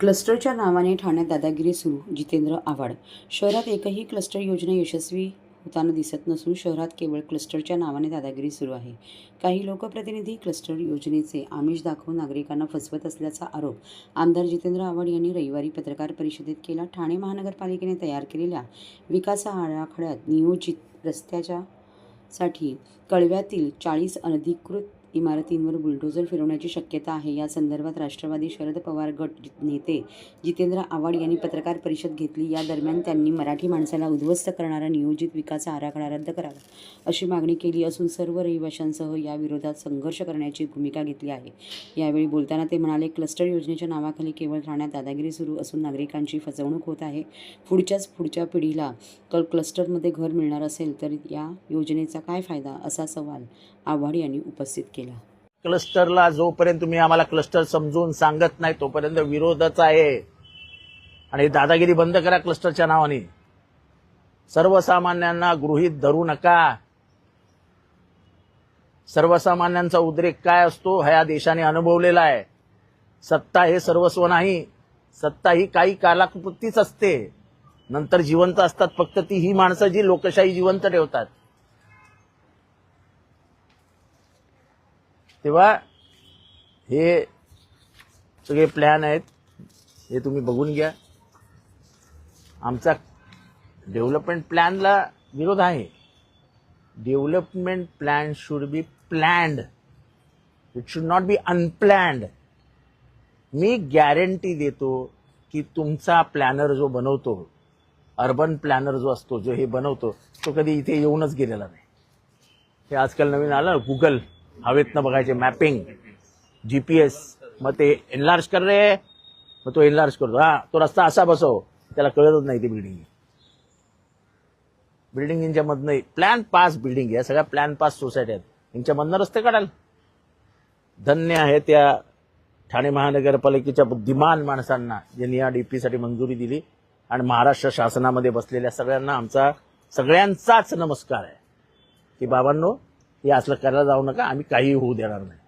क्लस्टरच्या नावाने ठाण्यात दादागिरी सुरू जितेंद्र आव्हाड शहरात एकही क्लस्टर योजना यशस्वी होताना दिसत नसून शहरात केवळ क्लस्टरच्या नावाने दादागिरी सुरू आहे. काही लोकप्रतिनिधी क्लस्टर योजनेचे आमिष दाखवून नागरिकांना फसवत असल्याचा आरोप आमदार जितेंद्र आव्हाड यांनी रविवारी पत्रकार परिषदेत केला. ठाणे महानगरपालिकेने तयार केलेल्या विकास आराखड्यात नियोजित रस्त्याच्या साठी कळव्यातील चाळीस अनधिकृत इमारतींवर बुलडोझर फिरवण्याची शक्यता आहे. या संदर्भात राष्ट्रवादी शरद पवार गट नेते जितेंद्र आव्हाड यांनी पत्रकार परिषद घेतली. या दरम्यान त्यांनी मराठी माणसाला उद्ध्वस्त करणारा नियोजित विकास आराखडा रद्द करावा अशी मागणी केली असून सर्व रहिवाशांसह या विरोधात संघर्ष करण्याची भूमिका घेतली आहे. यावेळी बोलताना ते म्हणाले क्लस्टर योजनेच्या नावाखाली केवळ ठाण्यात दादागिरी सुरू असून नागरिकांची फसवणूक होत आहे. पुढच्याच पुढच्या पिढीला कल क्लस्टरमध्ये घर मिळणार असेल तर या योजनेचा काय फायदा? असा सवाल आव्हाड यांनी उपस्थित केला. क्लस्टरला जोपर्यंत तुम्ही आम्हाला क्लस्टर समजून सांगत नाही तोपर्यंत विरोधच आहे. आणि दादागिरी बंद करा क्लस्टरच्या नावाने. सर्वसामान्यांना गृहीत धरू नका. सर्वसामान्यांचा उद्रेक काय असतो ह्या देशाने अनुभवलेला आहे. सत्ता हे सर्वस्व नाही. सत्ता ही काही कालाकृतीच असते. नंतर जिवंत असतात फक्त ती ही माणसं जी लोकशाही जिवंत ठेवतात. तेव्हा हे सगळे प्लॅन आहेत. हे तुम्ही बघून घ्या. आमचा डेव्हलपमेंट प्लॅनला विरोध आहे. Development plan should be planned it should not be unplanned me guarantee देतो की तुमचा प्लॅनर जो बनवतो अर्बन प्लॅनर जो असतो जो हे बनवतो तो कधी इथे येऊनच गेलेला नाही. हे आजकाल नवीन आलं गुगल हवेतनं बघायचे मॅपिंग जी पी एस मग ते एनलार्ज कर रे. मग तो एनलार्ज करतो. हा तो रस्ता असा बसव. त्याला कळतच नाही ती बिल्डिंग बिल्डिंग यांच्या मधनं प्लॅन पास बिल्डिंग या सगळ्या प्लॅन पास सोसायटी आहेत. यांच्यामधनं रस्ते काढाल. धन्य आहे त्या ठाणे महानगरपालिकेच्या बुद्धिमान माणसांना ज्यांनी या डीपीसाठी मंजुरी दिली. आणि महाराष्ट्र शासनामध्ये बसलेल्या सगळ्यांना आमचा सगळ्यांचाच नमस्कार आहे. की बाबांनो हे असलं करायला जाऊ नका आम्ही काही होऊ देणार नाही.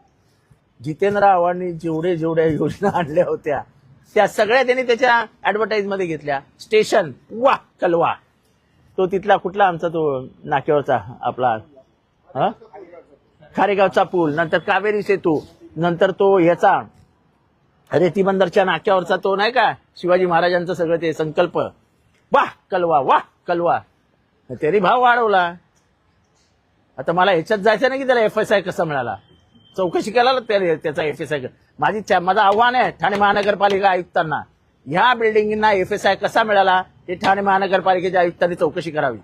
जितेंद्र आव्हाडनी जेवढे जेवढ्या योजना आणल्या होत्या त्या सगळ्या त्यांनी त्याच्या ऍडव्हर्टाईजमध्ये घेतल्या. स्टेशन वा कलवा. तो तिथला कुठला आमचा तो नाक्यावरचा आपला हां? खारेगावचा पूल नंतर कावेरी सेतू नंतर तो ह्याचा रेतीबंदरच्या नाक्यावरचा तो नाही का शिवाजी महाराजांचं सगळं ते संकल्प. वा कलवा वा कलवा. त्यांनी भाव वाढवला. आता मला ह्याच्यात जायचं नाही की त्याला एफ एस आय कसा मिळाला चौकशी केला त्याला त्याचा एफ एस आय माझी च्या- माझं आव्हान आहे ठाणे महानगरपालिका आयुक्तांना. ह्या बिल्डिंगना एफ एस आय कसा मिळाला? हे ठाणे महानगरपालिकेच्या आयुक्तांनी चौकशी करावी.